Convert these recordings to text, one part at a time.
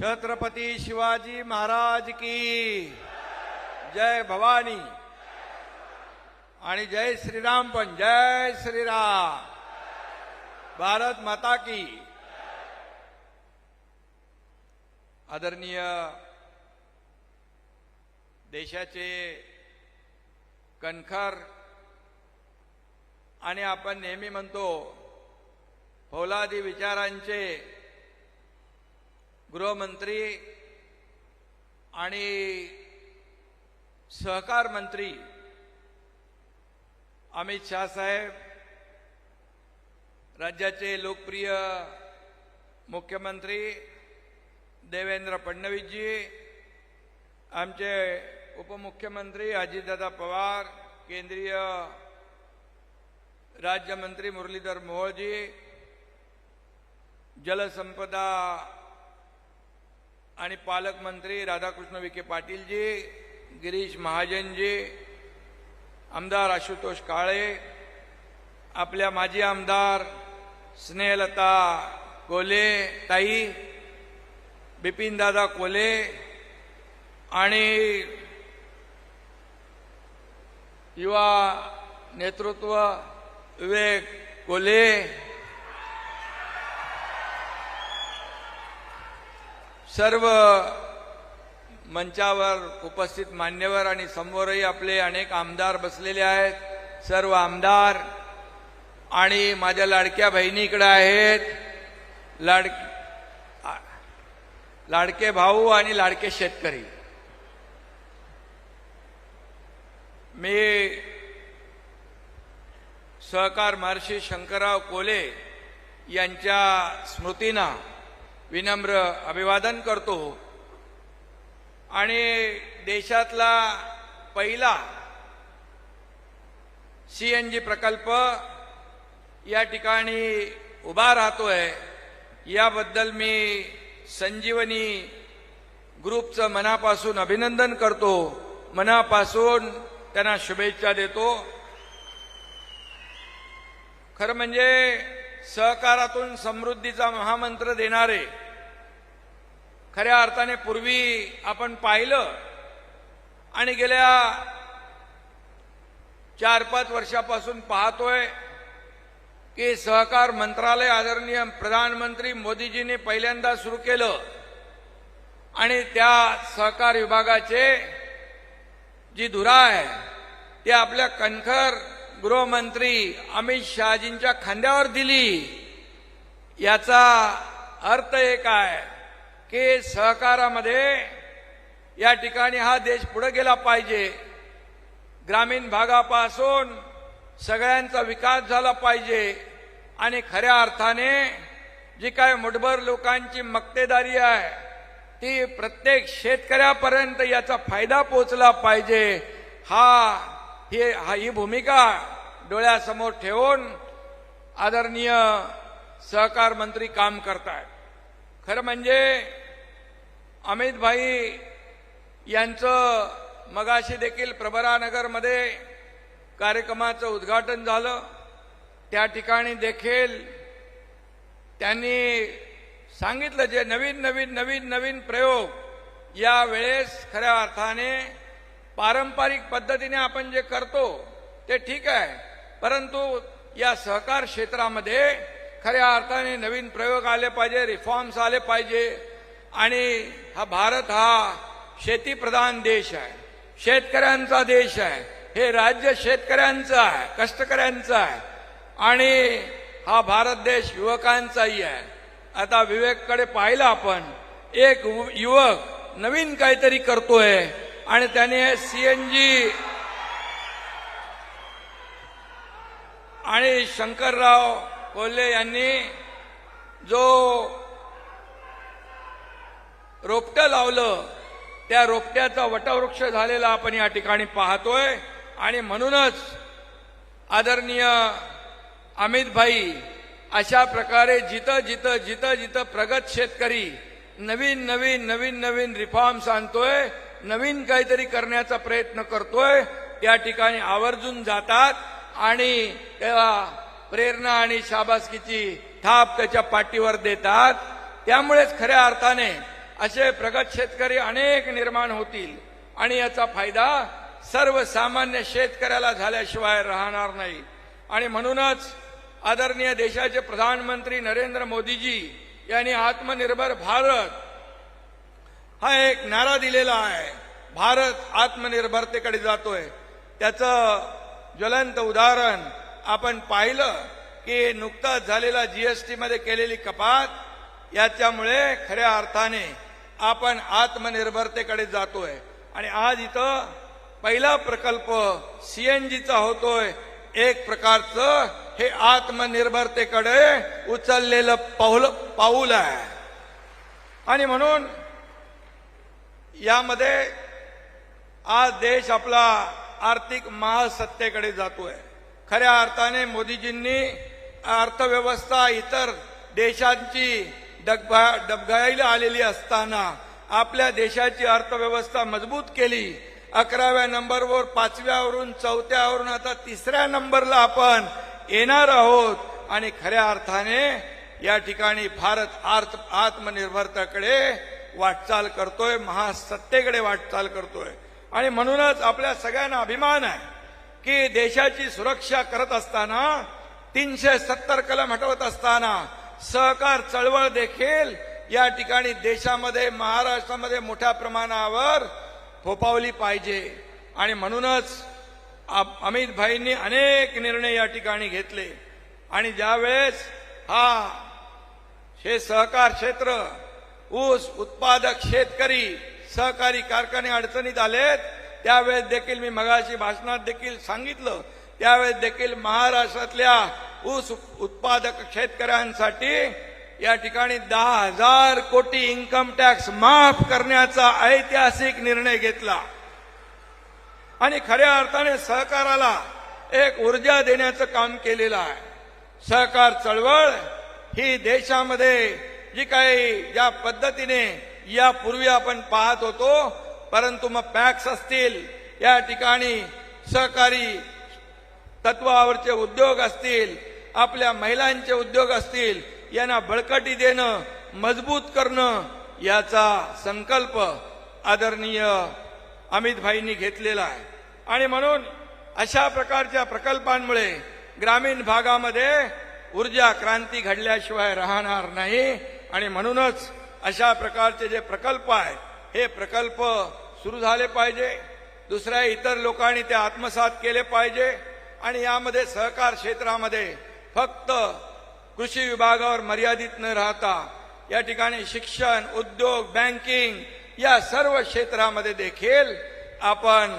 छत्रपती शिवाजी महाराज की जय भवानी। आणि जय श्रीराम पण जय श्रीराम। भारत माता की। आदरणीय देशाचे कणखर आणि आपण नेहमी म्हणतो फौलादी विचारांचे गृहमंत्री आणि सहकार मंत्री अमित शाह साहेब राज्याचे लोकप्रिय मुख्यमंत्री देवेंद्र फडणवीसजी आमचे उपमुख्यमंत्री अजितदादा पवार केंद्रीय राज्यमंत्री मुरलीधर मोहोळजी जलसंपदा आणि पालकमंत्री राधाकृष्ण विखे पाटीलजी गिरीश महाजनजी आमदार आशुतोष काळे आपल्या माजी आमदार स्नेहलता कोले ताई बिपिनदादा कोले आणि युवा नेतृत्व विवेक कोले सर्व मंचावर उपस्थित मान्यवर आणि समोरही आपले अनेक आमदार बसलेले आहेत. सर्व आमदार आणि माझ्या लाडक्या बहिणी इकडे आहेत. लाड लाडके भाऊ आणि लाडके शेतकरी. मी सहकार महर्षी शंकरराव कोले यांच्या स्मृतींना विनम्र अभिवादन करतो. आणि देशातला पहिला सीएनजी प्रकल्प या ठिकाणी उभा राहतोय. याबद्दल मी संजीवनी ग्रुपचं मनापासून अभिनंदन करतो. मनापासून त्यांना शुभेच्छा देतो. खरं म्हणजे सहकारातून समृद्धीचा महामंत्र देणारे. खऱ्या अर्थाने पूर्वी आपण पाहिलं आणि गेल्या चार पाच वर्षापासून पाहतोय की सहकार मंत्रालय आदरणीय प्रधानमंत्री मोदीजींनी पहिल्यांदा सुरू केलं आणि त्या सहकार विभागाचे जी धुरा आहे ते आपल्या कणखर गृहमंत्री अमित शहाजींच्या खांद्यावर दिली. याचा अर्थ एक आहे की सहकारामध्ये या ठिकाणी हा देश पुढे गेला पाहिजे. ग्रामीण भागापासून सगळ्यांचा विकास झाला पाहिजे आणि खऱ्या अर्थाने जी काय मुठभर लोकांची मक्तेदारी आहे ती प्रत्येक शेतकऱ्यापर्यंत याचा फायदा पोचला पाहिजे. हा ही हा ही भूमिका डोळ्यासमोर ठेवून आदरणीय सहकार मंत्री काम करतायत. खरं म्हणजे अमित भाई यांचं मगाशी देखील प्रभरानगरमध्ये कार्यक्रमाचं उद्घाटन झालं. त्या ठिकाणी देखील त्यांनी सांगितलं जे नवीन नवीन नवीन नवीन प्रयोग या वेळेस खऱ्या अर्थाने पारंपरिक पद्धतीने आपण जे करतो ते ठीक आहे. परंतु या सहकार क्षेत्रामध्ये खऱ्या अर्थाने नवीन प्रयोग आले पाहिजे रिफॉर्म्स आले पाहिजे. आणि हा भारत हा शेतीप्रधान देश आहे. शेतकऱ्यांचा देश आहे. हे राज्य शेतकऱ्यांचं आहे कष्टकऱ्यांचं आहे. आणि हा भारत देश युवकांचाही आहे. आता विवेककडे पाहिलं आपण एक युवक नवीन काहीतरी करतोय. आणि त्याने सीएनजी आणि शंकरराव कोल्हे यांनी जो रोपटं लावलं त्या रोपट्याचा वटवृक्ष झालेला आपण या ठिकाणी पाहतोय. आणि म्हणूनच आदरणीय अमित भाई अशा प्रकारे जिथं जिथं जिथं जिथं प्रगत शेतकरी नवीन नवीन नवीन नवीन रिफॉर्म्स आणतोय नवीन काहीतरी करण्याचा प्रयत्न करतोय. त्या ठिकाणी आवर्जून जातात आणि तेव्हा प्रेरणा आणि शाबासकीची थाप त्याच्या पाठीवर देतात. त्यामुळेच खऱ्या अर्थाने असे प्रगत शेतकरी अनेक निर्माण होतील. आणि याचा फायदा सर्वसामान्य शेतकऱ्याला झाल्याशिवाय राहणार नाही. आणि म्हणूनच आदरणीय देशाचे प्रधानमंत्री नरेंद्र मोदीजी यांनी आत्मनिर्भर भारत हा एक नारा दिलेला आहे. भारत आत्मनिर्भरतेकडे जातोय. त्याचं ज्वलंत उदाहरण आपण पाहिलं की नुकताच झालेला जीएसटी मध्ये केलेली कपात याच्यामुळे खऱ्या अर्थाने आपण आत्मनिर्भरतेकडे जातोय. आणि आज इथं पहिला प्रकल्प सीएनजीचा होतोय. एक प्रकारचं हे आत्मनिर्भरतेकडे उचललेलं पाऊल पाऊल आहे. आणि म्हणून यामध्ये आज देश आपला आर्थिक महासत्तेकडे जातोय. खऱ्या अर्थाने मोदीजींनी अर्थव्यवस्था इतर देशांची डबघा डबघाईला आलेली असताना आपल्या देशाची अर्थव्यवस्था मजबूत केली. अकराव्या नंबरवर पाचव्यावरून चौथ्यावरून आता तिसऱ्या नंबरला आपण येणार आहोत. आणि खऱ्या अर्थाने या ठिकाणी भारत आर्थ वाटचाल करतोय महासत्तेकडे वाटचाल करतोय. आणि म्हणूनच आपल्या सगळ्यांना अभिमान आहे की देशाची सुरक्षा करत असताना तीनशे सत्तर कलम हटवत असताना सहकार चळवळ देखील या ठिकाणी देशामध्ये महाराष्ट्रामध्ये मोठ्या प्रमाणावर फोपावली पाहिजे. आणि म्हणूनच अमित भाईंनी अनेक निर्णय या ठिकाणी घेतले. आणि ज्यावेळेस हा हे सहकार क्षेत्र ऊस उत्पादक शेतकरी सहकारी कारखाने अडचणीत आलेत. त्यावेळेस देखील मी मगाशी भाषणात देखील सांगितलं. त्यावेळेस देखील महाराष्ट्रातल्या ऊस उत्पादक शेतकऱ्यांसाठी या ठिकाणी दहा हजार कोटी इन्कम टॅक्स माफ करण्याचा ऐतिहासिक निर्णय घेतला. आणि खऱ्या अर्थाने सहकाराला एक ऊर्जा देण्याचं काम केलेलं आहे. सहकार चळवळ ही देशामध्ये जी काही ज्या पद्धतीने यापूर्वी आपण पाहत होतो परंतु मग पॅक्स असतील या ठिकाणी सहकारी तत्वावरचे उद्योग असतील आपल्या महिलांचे उद्योग असतील यांना बळकटी देणं मजबूत करणं याचा संकल्प आदरणीय अमित भाईंनी घेतलेला आहे. आणि म्हणून अशा प्रकारच्या प्रकल्पांमुळे ग्रामीण भागामध्ये ऊर्जा क्रांती घडल्याशिवाय राहणार नाही. आणि म्हणूनच अशा प्रकारचे जे प्रकल्प आहेत हे प्रकल्प सुरू झाले पाहिजे. दुसऱ्या इतर लोकांनी ते आत्मसात केले पाहिजे. आणि यामध्ये सहकार क्षेत्रामध्ये फक्त कृषी विभागावर मर्यादित न राहता या ठिकाणी शिक्षण उद्योग बँकिंग या सर्व क्षेत्रामध्ये देखील आपण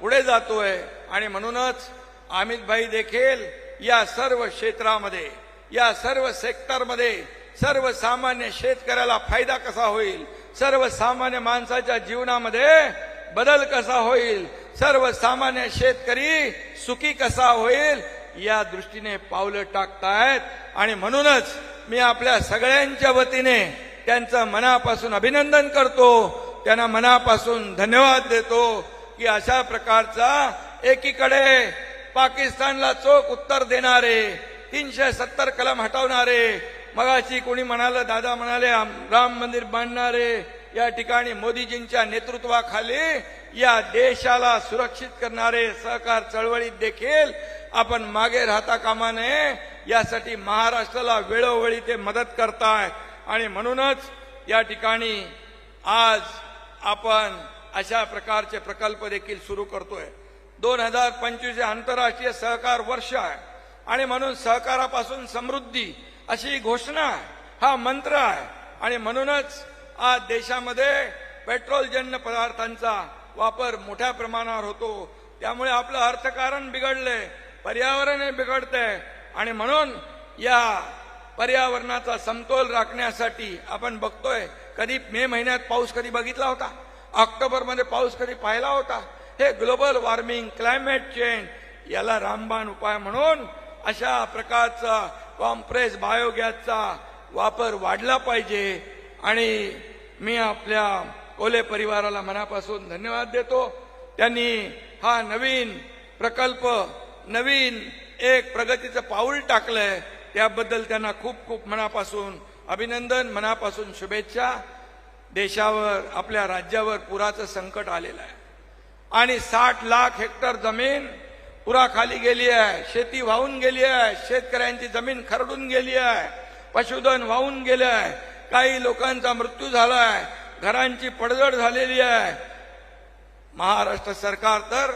पुढे जातोय. आणि म्हणूनच अमित भाई देखील या सर्व क्षेत्रामध्ये या सर्व सेक्टरमध्ये सर्वसामान्य शेतकऱ्याला फायदा कसा होईल? सर्वसामान्य माणसाच्या जीवनामध्ये बदल कसा होईल? सर्वसामान्य शेतकरी सुखी कसा होईल? या दृष्टीने पावलं टाकतायत. आणि म्हणूनच मी आपल्या सगळ्यांच्या वतीने त्यांचं मनापासून अभिनंदन करतो. त्यांना मनापासून धन्यवाद देतो की अशा प्रकारचा एकीकडे पाकिस्तानला चोख उत्तर देणारे तीनशे सत्तर कलम हटवणारे मगाशी कोणी म्हणालं दादा म्हणाले राम मंदिर बांधणारे या ठिकाणी मोदीजींच्या नेतृत्वाखाली या देशाला सुरक्षित करणारे सहकार चळवळीत देखील आपण मागे राहता कामा नये. यासाठी महाराष्ट्राला वेळोवेळी ते मदत करताय. आणि म्हणूनच या ठिकाणी आज आपण अशा प्रकारचे प्रकल्प देखील सुरू करतोय. दोन हजार पंचवीस हे आंतरराष्ट्रीय सहकार वर्ष आहे. आणि म्हणून सहकारापासून समृद्धी अशी घोषणा हा मंत्र आहे. आणि म्हणूनच आज देशामध्ये पेट्रोलजन्य पदार्थांचा वापर मोठ्या प्रमाणावर होतो. त्यामुळे आपलं अर्थकारण बिघडले पर्यावरण बिघडते आणि म्हणून या पर्यावरणाचा समतोल राखण्यासाठी आपण बघतोय कधी मे महिन्यात पाऊस कधी बघितला होता? ऑक्टोबरमध्ये पाऊस कधी पाहिला होता? हे ग्लोबल वॉर्मिंग क्लायमेट चेंज याला रामबाण उपाय म्हणून अशा प्रकारचा कॉम्प्रेस बायोगॅसचा वापर वाढला पाहिजे. आणि मी आपल्या कोले परिवाराला मनापासून धन्यवाद देतो. त्यांनी हा नवीन प्रकल्प नवीन एक प्रगतीचं पाऊल टाकलंय. त्याबद्दल त्यांना खूप खूप मनापासून अभिनंदन मनापासून शुभेच्छा. देशावर आपल्या राज्यावर पुराचं संकट आलेलं आहे. आणि साठ लाख हेक्टर जमीन पुराखाली गेली आहे शेती वाहून गेली आहे शेतकऱ्यांची जमीन खरडून गेली आहे पशुधन वाहून गेलं आहे काही लोकांचा मृत्यू झाला आहे घरांची पडझड झालेली आहे. महाराष्ट्र सरकार तर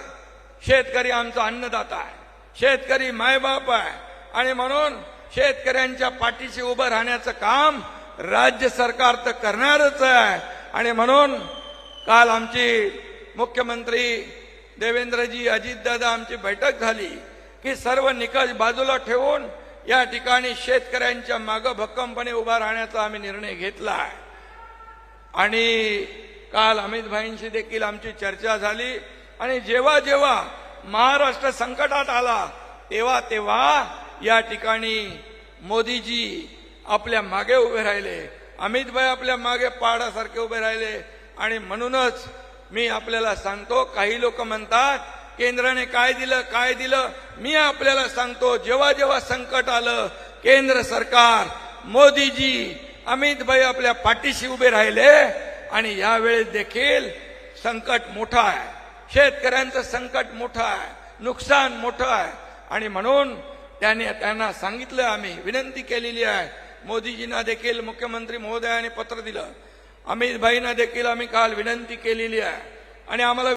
शेतकरी आमचा अन्नदाता आहे शेतकरी मायबाप आहे. आणि म्हणून शेतकऱ्यांच्या पाठीशी उभं राहण्याचं काम राज्य सरकार तर करणारच आहे. आणि म्हणून काल आमची मुख्यमंत्री देवेंद्रजी अजितदादा आमची बैठक झाली की सर्व निकष बाजूला ठेवून या ठिकाणी शेतकऱ्यांच्या मागं भक्कमपणे उभा राहण्याचा आम्ही निर्णय घेतला आहे. आणि काल अमित भाईंशी देखील आमची चर्चा झाली आणि जेव्हा जेव्हा महाराष्ट्र संकटात आला तेव्हा तेव्हा या ठिकाणी मोदीजी आपल्या मागे उभे राहिले. अमित भाई आपल्या मागे पहाडासारखे उभे राहिले आणि म्हणूनच मी आपल्याला सांगतो काही लोक म्हणतात केंद्राने काय दिलं काय दिलं? मी आपल्याला सांगतो जेव्हा जेव्हा संकट आलं केंद्र सरकार मोदीजी अमित भाई आपल्या पाठीशी उभे राहिले आणि यावेळेस देखील संकट मोठं आहे. शेतकऱ्यांचं संकट मोठं आहे नुकसान मोठं आहे. आणि म्हणून त्याने त्यांना सांगितलं आम्ही विनंती केलेली आहे. मोदीजींना देखील मुख्यमंत्री महोदयाने पत्र दिलं. अमितभाईंना देखील आम्ही काल विनंती केलेली आहे. आणि आम्हाला